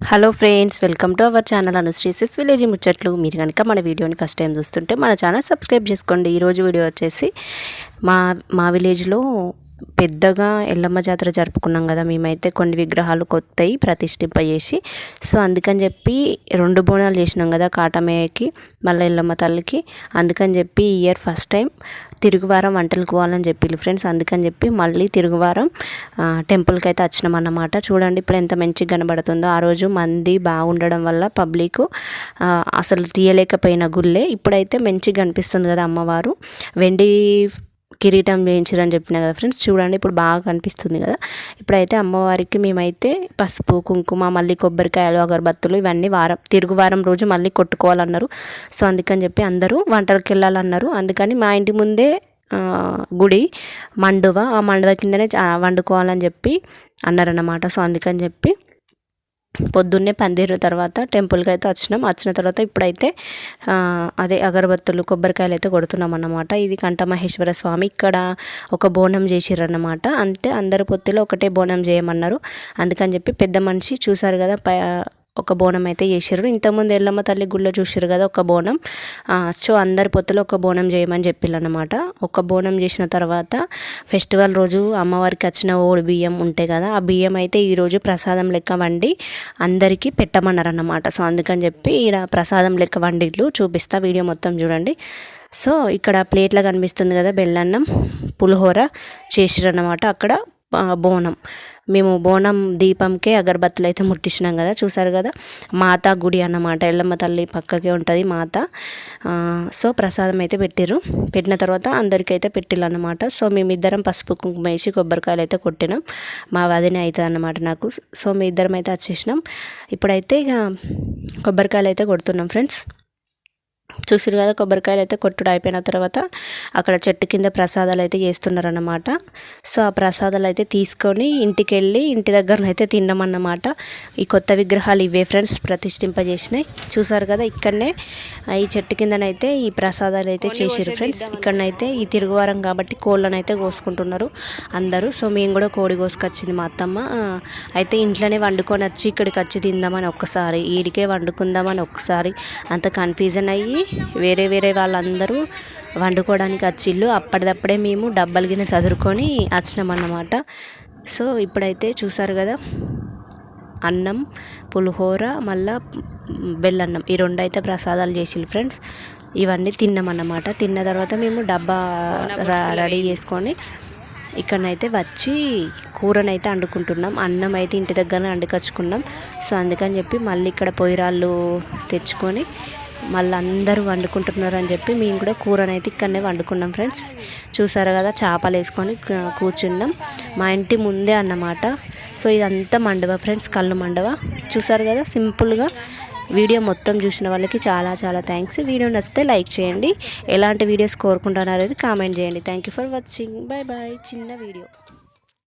Hello friends welcome to our channel అనుశ్రీసెస్ village ముచ్చట్లు మీరు కనుక మన వీడియోని ఫస్ట్ టైం చూస్తుంటే మన ఛానల్ సబ్స్క్రైబ్ చేసుకోండి. ఈరోజు వీడియో వచ్చేసి మా మా విలేజ్లో పెద్దగా ఎల్లమ్మ జాతర జరుపుకున్నాం కదా మేమైతే కొన్ని విగ్రహాలు కొత్తవి ప్రతిష్ఠింపజేసి సో అందుకని చెప్పి రెండు బోనాలు చేసినాం కదా కాటమయ్యకి మళ్ళీ ఎల్లమ్మ తల్లికి. అందుకని చెప్పి ఈ ఇయర్ ఫస్ట్ టైం తిరుగువారం వంటలు పోవాలని చెప్పి ఫ్రెండ్స్. అందుకని చెప్పి మళ్ళీ తిరుగువారం టెంపుల్కి అయితే వచ్చినాం అన్నమాట. చూడండి ఇప్పుడు ఎంత మంచిగా కనబడుతుందో. ఆ రోజు మంది బాగుండడం వల్ల పబ్లిక్ అసలు తీయలేకపోయిన గుళ్ళే. ఇప్పుడైతే మంచిగా కనిపిస్తుంది కదా అమ్మవారు. వెండి కిరీటం వేయించారని చెప్పిన కదా ఫ్రెండ్స్ చూడండి ఇప్పుడు బాగా కనిపిస్తుంది కదా. ఇప్పుడైతే అమ్మవారికి మేమైతే పసుపు కుంకుమ మళ్ళీ కొబ్బరికాయలు అగరబత్తులు ఇవన్నీ వారం తిరుగు వారం రోజు మళ్ళీ కొట్టుకోవాలన్నారు. సో అందుకని చెప్పి అందరూ వంటలకు వెళ్ళాలన్నారు. అందుకని మా ఇంటి ముందే గుడి మండువ ఆ మండువ కిందనే వండుకోవాలని చెప్పి అన్నారన్నమాట. సో అందుకని చెప్పి పొద్దున్నే పందిరు తర్వాత టెంపుల్కి అయితే వచ్చినాం. వచ్చిన తర్వాత ఇప్పుడైతే అదే అగరబత్తులు కొబ్బరికాయలు అయితే కొడుతున్నాం అన్నమాట. ఇది కంఠమహేశ్వర స్వామి. ఇక్కడ ఒక బోనం చేసిరన్నమాట అంటే అందరి పొత్తులో ఒకటే బోనం చేయమన్నారు. అందుకని చెప్పి పెద్ద మనిషి చూసారు కదా ఒక బోనం అయితే చేసారు ఇంతకుముందు ఎల్లమ్మ తల్లి గుళ్ళో చూసారు కదా ఒక బోనం. సో అందరి పొత్తులో ఒక బోనం చేయమని చెప్పిల్లనమాట. ఒక బోనం చేసిన తర్వాత ఫెస్టివల్ రోజు అమ్మవారికి వచ్చిన ఓడి బియ్యం ఉంటాయి కదా ఆ బియ్యం అయితే ఈరోజు ప్రసాదం లెక్క వండి అందరికీ పెట్టమన్నారు అన్నమాట సో అందుకని చెప్పి ఈడ ప్రసాదం లెక్క వండిట్లు చూపిస్తా వీడియో మొత్తం చూడండి. సో ఇక్కడ ప్లేట్లో కనిపిస్తుంది కదా బెల్లన్నం పులిహోర చేసిరన్నమాట అక్కడ బోనం. మేము బోనం దీపంకే అగరబత్తులు అయితే ముట్టించినాం కదా చూసారు కదా? మాత గుడి అన్నమాట ఎల్లమ్మ తల్లి పక్కకే ఉంటుంది మాత. సో ప్రసాదం అయితే పెట్టిర్రు. పెట్టిన తర్వాత అందరికీ అయితే పెట్టిల్లన్నమాట సో మేమిద్దరం పసుపు కుంకుమ వేసి కొబ్బరికాయలు అయితే కొట్టినాం. మా వదిన అవుతుంది అన్నమాట నాకు. సో మీ ఇద్దరం అయితే వచ్చేసినాం. ఇప్పుడైతే ఇక కొబ్బరికాయలు అయితే కొడుతున్నాం ఫ్రెండ్స్ చూసారు కదా కొబ్బరికాయలు అయితే కొట్టుడు అయిపోయిన తర్వాత అక్కడ చెట్టు కింద ప్రసాదాలు అయితే చేస్తున్నారన్నమాట. సో ఆ ప్రసాదాలు అయితే తీసుకొని ఇంటికి వెళ్ళి ఇంటి దగ్గర అయితే తిన్నామన్నమాట. ఈ కొత్త విగ్రహాలు ఇవే ఫ్రెండ్స్ ప్రతిష్ఠింపజేసినాయి. చూసారు కదా ఇక్కడనే ఈ చెట్టు కిందనైతే ఈ ప్రసాదాలు అయితే చేసారు ఫ్రెండ్స్. ఇక్కడనైతే ఈ తిరుగువారం కాబట్టి కోళ్ళను అయితే కోసుకుంటున్నారు అందరూ. సో మేము కూడా కోడి కోసుకొచ్చింది మా అత్తమ్మ. అయితే ఇంట్లోనే వండుకొని వచ్చి ఇక్కడికి వచ్చి తిందామని ఒక్కసారి ఈడికే వండుకుందామని ఒక్కసారి. అంత కన్ఫ్యూజన్ అయ్యి వేరే వేరే వాళ్ళందరూ వండుకోవడానికి వచ్చిళ్ళు. అప్పటిదప్పుడే మేము డబ్బలు గిన్నె చదురుకొని వచ్చినామన్నమాట. సో ఇప్పుడైతే చూసారు కదా అన్నం పులిహోర మళ్ళా బెల్లన్నం. ఈ రెండు అయితే ప్రసాదాలు చేసిళ్ళు ఫ్రెండ్స్. ఇవన్నీ తిన్నామన్నమాట. తిన్న తర్వాత మేము డబ్బా రెడీ చేసుకొని ఇక్కడనైతే వచ్చి కూరనైతే వండుకుంటున్నాం అన్నం అయితే ఇంటి దగ్గర వండుకొచ్చుకున్నాం సో అందుకని చెప్పి మళ్ళీ ఇక్కడ పొయ్యిరాళ్ళు తెచ్చుకొని మళ్ళీ అందరూ వండుకుంటున్నారు అని చెప్పి మేము కూడా కూరనైతే ఇక్కడనే వండుకున్నాం ఫ్రెండ్స్. చూసారు కదా చేపలు వేసుకొని కూర్చున్నాం. మా ఇంటి ముందే అన్నమాట. సో ఇదంతా మండవ ఫ్రెండ్స్ కళ్ళు మండవ. చూసారు కదా సింపుల్గా వీడియో మొత్తం చూసిన వాళ్ళకి చాలా చాలా థ్యాంక్స్ వీడియో నచ్చితే లైక్ చేయండి. ఎలాంటి వీడియోస్ కోరుకుంటున్నారు అనేది కామెంట్ చేయండి. Thank you for watching bye bye చిన్న వీడియో.